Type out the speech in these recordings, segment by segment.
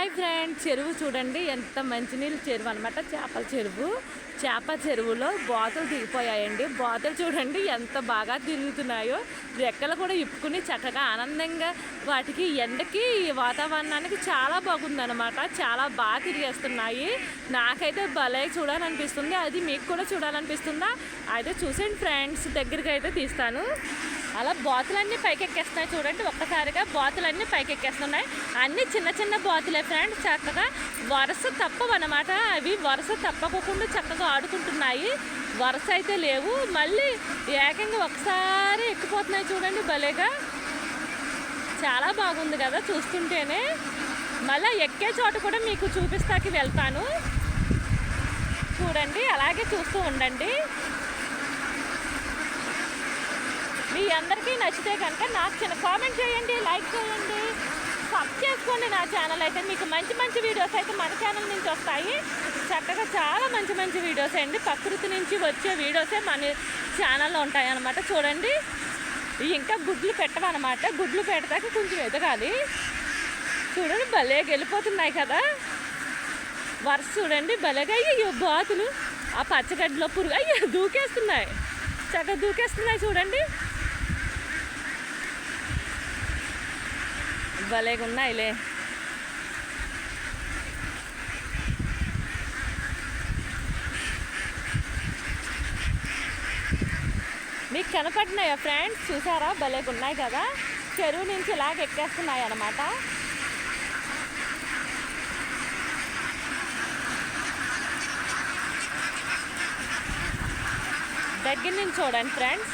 Hi friend చెరువు చూడండి. ఎంత మంచినీళ్ళు చెరువు అనమాట చేపల చెరువు. చేప చెరువులో బాతులు దిగిపోయాయండి. బాతులు చూడండి ఎంత బాగా తిరుగుతున్నాయో. రెక్కలు కూడా ఇప్పుకుని చక్కగా ఆనందంగా వాటికి ఎండకి వాతావరణానికి చాలా బాగుందనమాట చాలా బాగా తిరిగేస్తున్నాయి. నాకైతే భలే చూడాలనిపిస్తుంది. అది మీకు కూడా చూడాలనిపిస్తుందా? అయితే చూసేయండి ఫ్రెండ్స్ దగ్గరికి అయితే తీస్తాను. అలా బాతులన్నీ పైకెక్కేస్తున్నాయి చూడండి. ఒక్కసారిగా బాతులన్నీ పైకెక్కేస్తున్నాయి. అన్నీ అన్ని చిన్న చిన్న బాతులే ఫ్రెండ్స్ చక్కగా వరుస తప్పవన్నమాట అవి వరుస తప్పకుండా చక్కగా ఆడుకుంటున్నాయి. వరుస అయితే లేవు. మళ్ళీ ఏకంగా ఒకసారి ఎక్కిపోతున్నాయి చూడండి భలేగా. చాలా బాగుంది కదా చూస్తుంటేనే. మళ్ళీ ఎక్కే చోట కూడా మీకు చూపిస్తాకి వెళ్తాను. చూడండి అలాగే చూస్తూ ఉండండి. మీ అందరికీ నచ్చితే కనుక నాకు చిన్న కామెంట్ చేయండి లైక్ చేయండి. చూసుకోండి నా ఛానల్ అయితే. మీకు మంచి మంచి వీడియోస్ అయితే మన ఛానల్ నుంచి వస్తాయి. చక్కగా చాలా మంచి మంచి వీడియోస్ అండి. ప్రకృతి నుంచి వచ్చే వీడియోసే మన ఛానల్లో ఉంటాయి అన్నమాట. చూడండి. ఇంకా గుడ్లు పెట్టవన్నమాట. గుడ్లు పెడతాక కొంచెం ఎదగాలి. చూడండి భలే వెళ్ళిపోతున్నాయి కదా. వరుస చూడండి భలేగా. అయ్యో బాతులు. ఆ పచ్చగడ్డిలో పురుగు. అయ్యో దూకేస్తున్నాయి. చక్కగా దూకేస్తున్నాయి చూడండి. భలేగా ఉన్నాయిలే మీకు కనపడినాయా ఫ్రెండ్స్? చూసారా? భలేగా ఉన్నాయి కదా? చెరువు నుంచి ఇలాగ ఎక్కేస్తున్నాయి అన్నమాట. దగ్గర నుంచి చూడండి ఫ్రెండ్స్.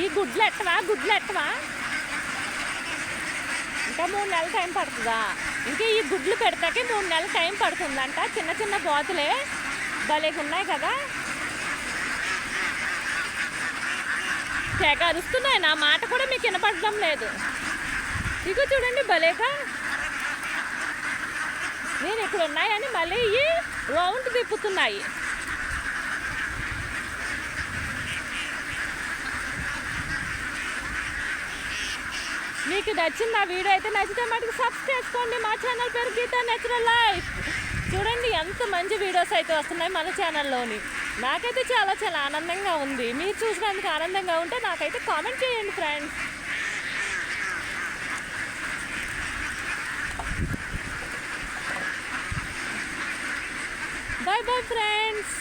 ఈ గుడ్లు ఎట్టవా? గుడ్లు ఎట్టవా? ఇంకా మూడు నెలలు టైం పడుతుందా? ఇంకా ఈ గుడ్లు పెడతాకి మూడు నెలలు టైం పడుతుందంట. చిన్న చిన్న గోతులే భలేగా ఉన్నాయి కదా. తెగ అరుస్తున్నాయి. నా మాట కూడా మీకు వినపడడం లేదు. ఇక చూడండి భలేగా నేను ఇక్కడ ఉన్నాయని మళ్ళీ ఇవి రౌండ్ తిప్పుతున్నాయి మీకు నచ్చింది నా వీడియో అయితే నచ్చితే మటుకు సబ్స్క్రైబ్ చేసుకోండి. మా ఛానల్ పేరు గీతా నేచురల్ లైఫ్ చూడండి ఎంత మంచి వీడియోస్ అయితే వస్తున్నాయి మన ఛానల్లోని నాకైతే చాలా చాలా ఆనందంగా ఉంది. మీరు చూసినందుకు ఆనందంగా ఉంటే నాకైతే కామెంట్ చేయండి ఫ్రెండ్స్ బాయ్ బాయ్ ఫ్రెండ్స్